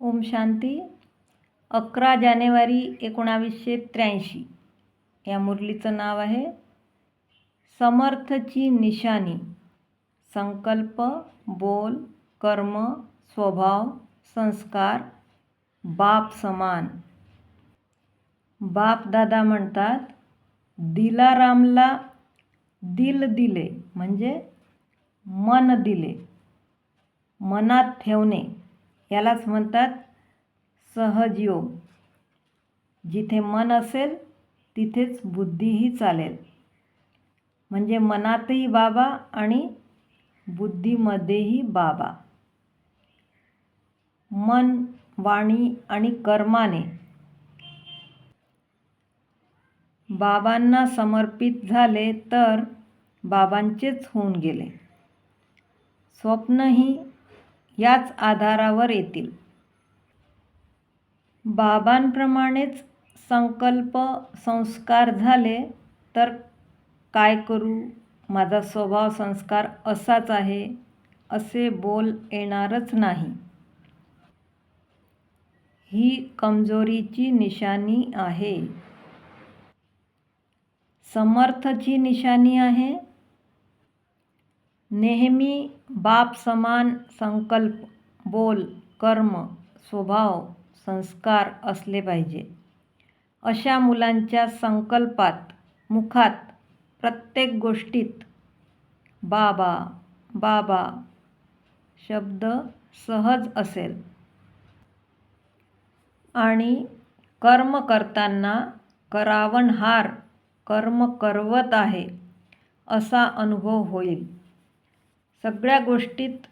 ओम शांती. अकरा जानेवारी एकोणावीसशे त्र्याऐंशी. या मुरलीचं नाव आहे समर्थची निशाणी. संकल्प बोल कर्म स्वभाव संस्कार बाप समान. बाप दादा म्हणतात दिलारामला दिल दिले म्हणजे मन दिले. मनात ठेवणे. यालाच म्हणतात सहजयोग जिथे मन असेल तिथेच बुद्धीही चालेल. म्हणजे मनातही बाबा आणि बुद्धीमध्येही बाबा. मन वाणी आणि कर्माने बाबांना समर्पित झाले तर बाबांचेच होऊन गेले. स्वप्नही याच आधारावर येतील. बाबांप्रमाणेच संकल्प संस्कार झाले तर काय करू? माझा स्वभाव संस्कार असाच आहे असे बोल येणारच नाही. ही कमजोरीची निशाणी आहे. समर्थची निशाणी आहे. नेहमी बाप समान संकल्प बोल कर्म स्वभाव संस्कार असले पाहिजे. अशा मुलांच्या संकल्पात मुखात प्रत्येक गोष्टीत बाबा बाबा शब्द सहज असेल. आणि कर्म करताना करावणहार कर्म करवत आहे असा अनुभव होईल. सगळ्या गोष्टीत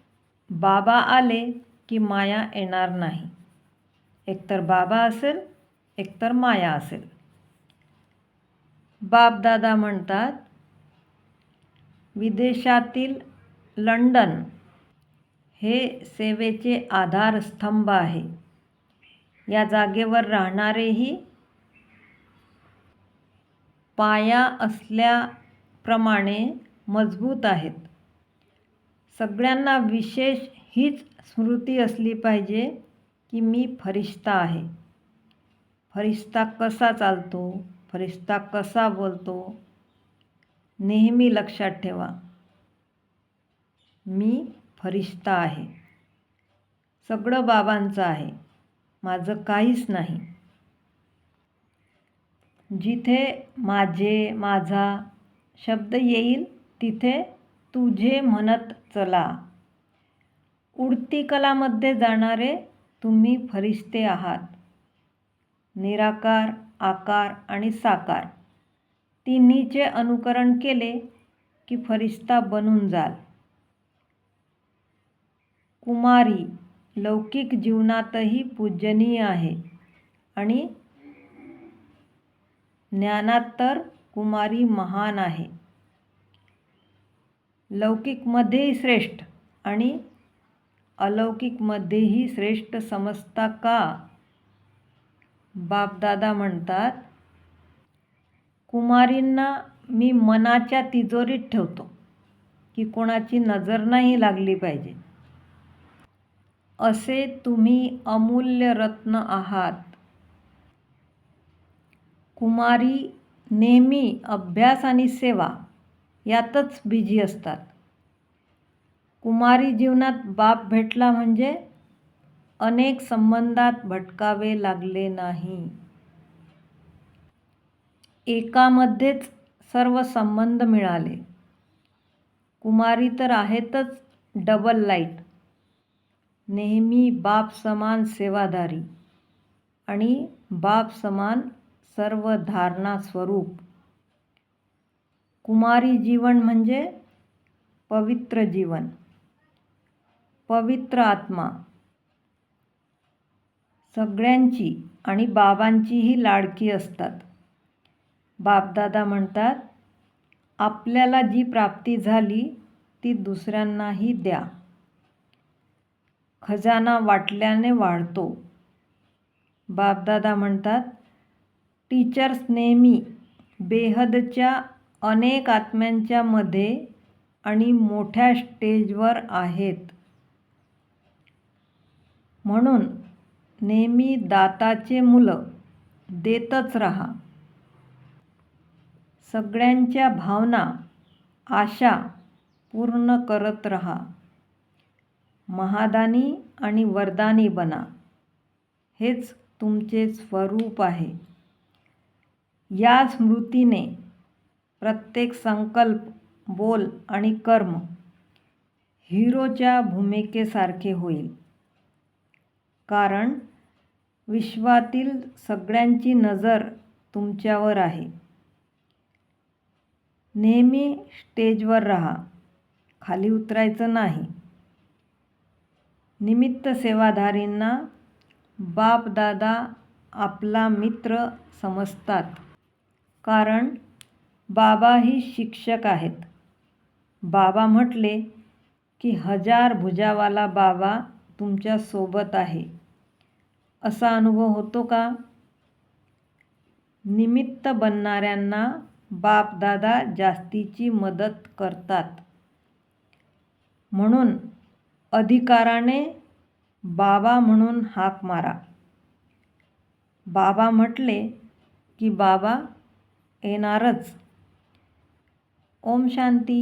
बाबा आले की माया येणार नाही. एकतर बाबा असेल एकतर माया असेल. बापदादा म्हणतात विदेशातील लंडन हे सेवेचे आधारस्तंभ आहे. या जागेवर राहणारेही पाया असल्याप्रमाणे मजबूत आहेत. सगळ्यांना विशेष हीच स्मृती असली पाहिजे की मी फरिश्ता आहे. फरिश्ता कसा चालतो? फरिश्ता कसा बोलतो? नेहमी लक्षात ठेवा. मी फरिश्ता आहे. सगळं बाबांचं आहे. माझं काहीच नाही. जिथे माझे माझा शब्द येईल तिथे तुझे म्हणत चला. उडती कलामध्ये जाणारे तुम्ही फरिश्ते आहात. निराकार आकार आणि साकार. तिन्हीचे अनुकरण केले की फरिश्ता बनून जाल. कुमारी लौकिक जीवनातही पूजनीय आहे आणि ज्ञानात तर कुमारी महान आहे. लौकिकमध्येही श्रेष्ठ आणि अलौकिकमध्येही श्रेष्ठ समजता का? बापदादा म्हणतात कुमारींना मी मनाच्या तिजोरीत ठेवतो की कोणाची नजर नाही लागली पाहिजे. असे तुम्ही अमूल्य रत्न आहात. कुमारी नेहमी अभ्यास आणि सेवा यातच बिझी असतात. कुमारी जीवनात बाप भेटला म्हणजे अनेक संबंधात भटकावे लागले नाही. एकामध्येच सर्व संबंध मिळाले. कुमारी तर आहेतच डबल लाइट नेहमी बाप समान सेवाधारी आणि बाप समान सर्व धारणा स्वरूप. कुमारी जीवन म्हणजे पवित्र जीवन. पवित्र आत्मा. सगळ्यांची आणि बाबांचीही लाडकी असतात. बापदादा म्हणतात आपल्याला जी प्राप्ती झाली ती दुसऱ्यांनाही द्या. खजाना वाटल्याने वाढतो. बापदादा म्हणतात टीचर्स नेहमी बेहदच्या अनेक आत्म्यांच्या मध्ये आणि मोठ्या स्टेजवर आहेत. म्हणून नेहमी दाताचे मुलं देतच राहा. सगळ्यांच्या भावना आशा पूर्ण करत राहा. महादानी आणि वरदानी बना. हेच तुमचे स्वरूप आहे. या स्मृतीने प्रत्येक संकल्प बोल आणि कर्म हिरोच्या भूमिकेसारखे होईल. कारण विश्वातील सगळ्यांची नजर तुमच्यावर आहे. नेहमी स्टेजवर राहा. खाली उतरायचं नाही. निमित्त सेवाधारींना बापदादा आपला मित्र समजतात. कारण बाबाही शिक्षक आहेत. बाबा म्हटले की हजार भुजावाला बाबा तुमच्यासोबत आहे. असा अनुभव होतो का? निमित्त बनणाऱ्यांना बापदादा जास्तीची मदत करतात. म्हणून अधिकाराने बाबा म्हणून हाक मारा. बाबा म्हटले की बाबा येणारच. ओम शांती.